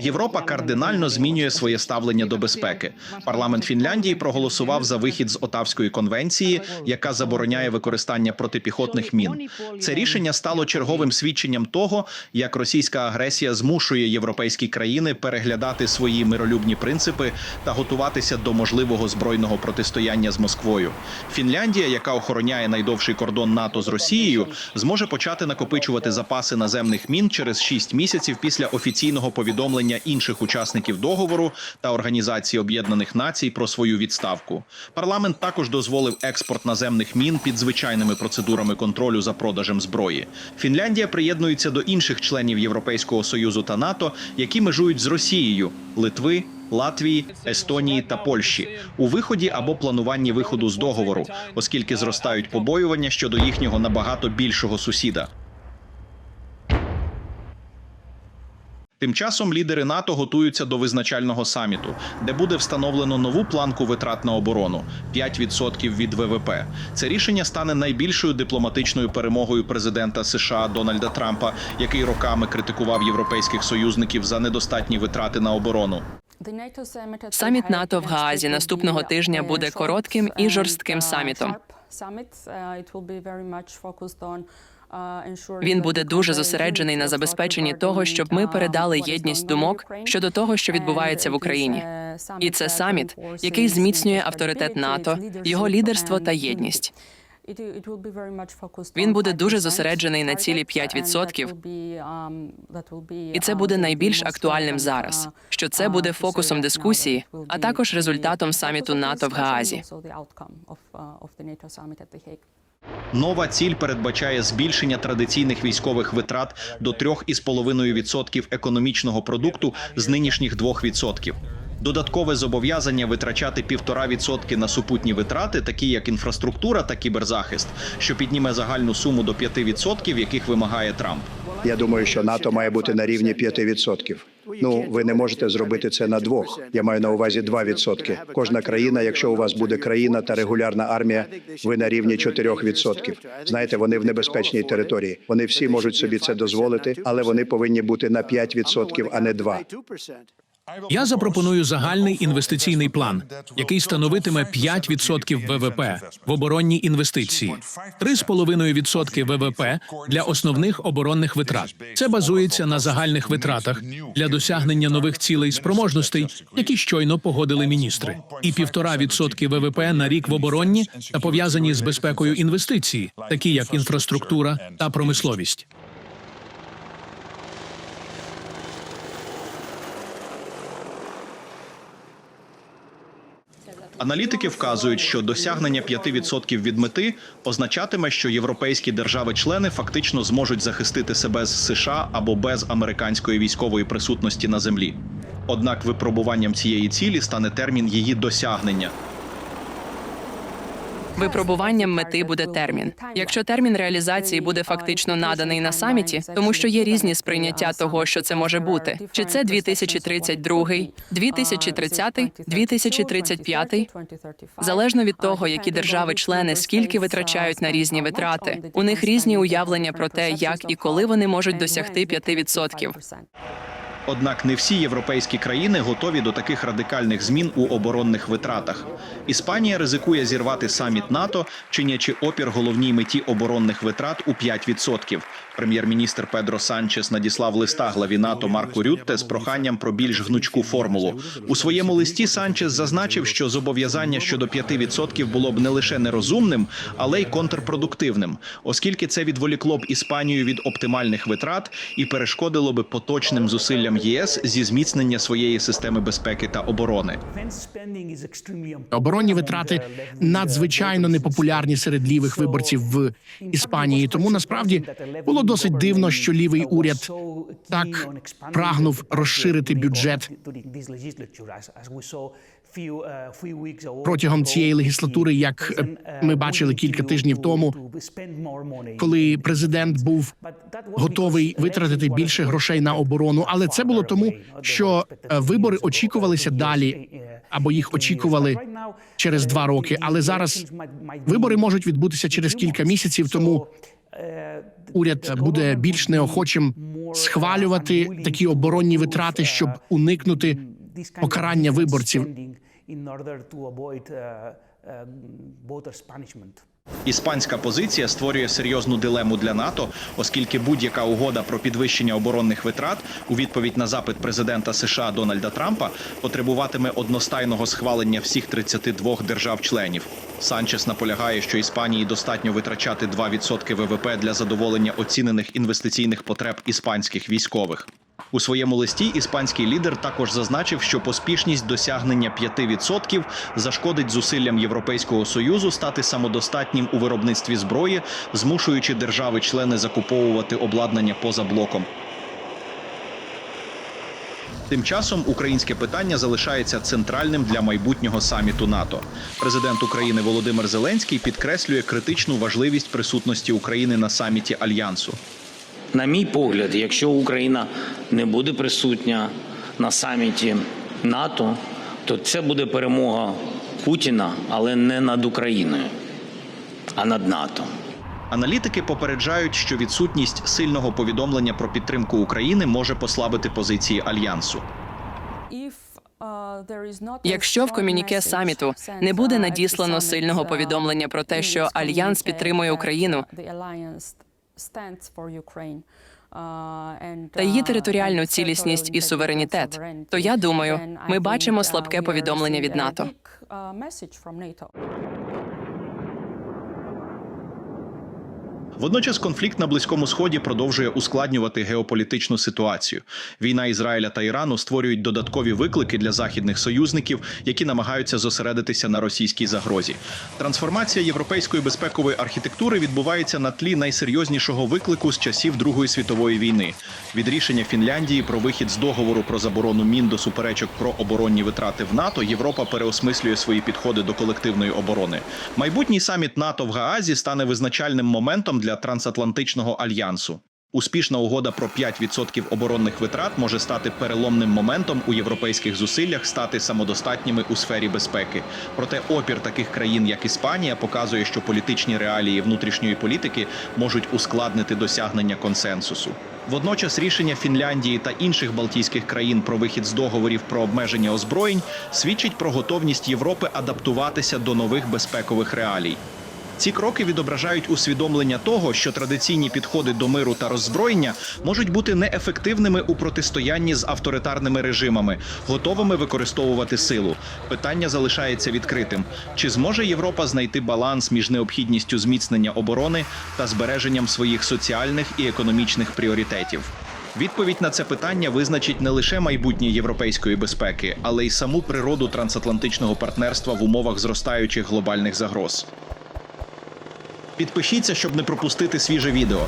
Європа кардинально змінює своє ставлення до безпеки. Парламент Фінляндії проголосував за вихід з Отавської конвенції, яка забороняє використання протипіхотних мін. Це рішення стало черговим свідченням того, як російська агресія змушує європейські країни переглядати свої миролюбні принципи та готуватися до можливого збройного протистояння з Москвою. Фінляндія, яка охороняє найдовший кордон НАТО з Росією, зможе почати накопичувати запаси наземних мін через 6 місяців після офіційного повідомлення інших учасників договору та Організації Об'єднаних Націй про свою відставку. Парламент також дозволив експорт наземних мін під звичайними процедурами контролю за продажем зброї. Фінляндія приєднується до інших членів Європейського союзу та НАТО, які межують з Росією Литви. Латвії, Естонії та Польщі у виході або плануванні виходу з договору, оскільки зростають побоювання щодо їхнього набагато більшого сусіда. Тим часом лідери НАТО готуються до визначального саміту, де буде встановлено нову планку витрат на оборону 5% від ВВП. Це рішення стане найбільшою дипломатичною перемогою президента США Дональда Трампа, який роками критикував європейських союзників за недостатні витрати на оборону. Саміт НАТО в Гаазі наступного тижня буде коротким і жорстким самітом. Він буде дуже зосереджений на забезпеченні того, щоб ми передали єдність думок щодо того, що відбувається в Україні. І це саміт, який зміцнює авторитет НАТО, його лідерство та єдність. Він буде дуже зосереджений на цілі 5%, І це буде найбільш актуальним зараз. Що це буде фокусом дискусії, а також результатом саміту НАТО в Гаазі. Нова ціль передбачає збільшення традиційних військових витрат до 3,5% економічного продукту з нинішніх 2%. Додаткове зобов'язання витрачати 1,5% на супутні витрати, такі як інфраструктура та кіберзахист, що підніме загальну суму до 5%, яких вимагає Трамп. Я думаю, що НАТО має бути на рівні 5%. Ну, ви не можете зробити це на двох. Я маю на увазі 2%. Кожна країна, якщо у вас буде країна та регулярна армія, ви на рівні 4%. Знаєте, вони в небезпечній території. Вони всі можуть собі це дозволити, але вони повинні бути на 5%, а не 2%. Я запропоную загальний інвестиційний план, який становитиме 5% ВВП в оборонні інвестиції, 3,5% ВВП для основних оборонних витрат. Це базується на загальних витратах для досягнення нових цілей спроможностей, які щойно погодили міністри, і 1,5% ВВП на рік в оборонні та пов'язані з безпекою інвестиції, такі як інфраструктура та промисловість. Аналітики вказують, що досягнення 5% від мети означатиме, що європейські держави-члени фактично зможуть захистити себе з США або без американської військової присутності на землі. Однак випробуванням цієї цілі стане термін її досягнення. Випробуванням мети буде термін. Якщо термін реалізації буде фактично наданий на саміті, тому що є різні сприйняття того, що це може бути. Чи це 2032, 2030, 2035? Залежно від того, які держави-члени скільки витрачають на різні витрати, у них різні уявлення про те, як і коли вони можуть досягти 5%. Однак не всі європейські країни готові до таких радикальних змін у оборонних витратах. Іспанія ризикує зірвати саміт НАТО, чинячи опір головній меті оборонних витрат у 5%. Прем'єр-міністр Педро Санчес надіслав листа главі НАТО Марку Рютте з проханням про більш гнучку формулу. У своєму листі Санчес зазначив, що зобов'язання щодо 5% було б не лише нерозумним, але й контрпродуктивним, оскільки це відволікло б Іспанію від оптимальних витрат і перешкодило би поточним зусиллям ЄС зі зміцнення своєї системи безпеки та оборони. Оборонні витрати надзвичайно непопулярні серед лівих виборців в Іспанії. Тому насправді було досить дивно, що лівий уряд так прагнув розширити бюджет протягом цієї легіслатури, як ми бачили кілька тижнів тому, коли президент був готовий витратити більше грошей на оборону. Але це було тому, що е, вибори очікувалися далі, або їх очікували через два роки. Але зараз вибори можуть відбутися через кілька місяців, тому уряд буде більш неохочим схвалювати такі оборонні витрати, щоб уникнути покарання виборців. Іспанська позиція створює серйозну дилему для НАТО, оскільки будь-яка угода про підвищення оборонних витрат у відповідь на запит президента США Дональда Трампа потребуватиме одностайного схвалення всіх 32 держав-членів. Санчес наполягає, що Іспанії достатньо витрачати 2% ВВП для задоволення оцінених інвестиційних потреб іспанських військових. У своєму листі іспанський лідер також зазначив, що поспішність досягнення 5% зашкодить зусиллям Європейського союзу стати самодостатнім у виробництві зброї, змушуючи держави-члени закуповувати обладнання поза блоком. Тим часом українське питання залишається центральним для майбутнього саміту НАТО. Президент України Володимир Зеленський підкреслює критичну важливість присутності України на саміті альянсу. На мій погляд, якщо Україна не буде присутня на саміті НАТО, то це буде перемога Путіна, але не над Україною, а над НАТО. Аналітики попереджають, що відсутність сильного повідомлення про підтримку України може послабити позиції альянсу. Якщо в комюніке саміту не буде надіслано сильного повідомлення про те, що альянс підтримує Україну та її територіальну цілісність і суверенітет, то я думаю, ми бачимо слабке повідомлення від НАТО. Водночас конфлікт на близькому сході продовжує ускладнювати геополітичну ситуацію. Війна Ізраїля та Ірану створюють додаткові виклики для західних союзників, які намагаються зосередитися на російській загрозі. Трансформація європейської безпекової архітектури відбувається на тлі найсерйознішого виклику з часів Другої світової війни. Від рішення Фінляндії про вихід з договору про заборону мін до суперечок про оборонні витрати в НАТО Європа переосмислює свої підходи до колективної оборони. Майбутній саміт НАТО в Гаазі стане визначальним моментом для трансатлантичного альянсу. Успішна угода про 5% оборонних витрат може стати переломним моментом у європейських зусиллях стати самодостатніми у сфері безпеки. Проте опір таких країн, як Іспанія, показує, що політичні реалії внутрішньої політики можуть ускладнити досягнення консенсусу. Водночас рішення Фінляндії та інших балтійських країн про вихід з договорів про обмеження озброєнь свідчить про готовність Європи адаптуватися до нових безпекових реалій. Ці кроки відображають усвідомлення того, що традиційні підходи до миру та роззброєння можуть бути неефективними у протистоянні з авторитарними режимами, готовими використовувати силу. Питання залишається відкритим: чи зможе Європа знайти баланс між необхідністю зміцнення оборони та збереженням своїх соціальних і економічних пріоритетів? Відповідь на це питання визначить не лише майбутнє європейської безпеки, але й саму природу трансатлантичного партнерства в умовах зростаючих глобальних загроз. Підпишіться, щоб не пропустити свіже відео.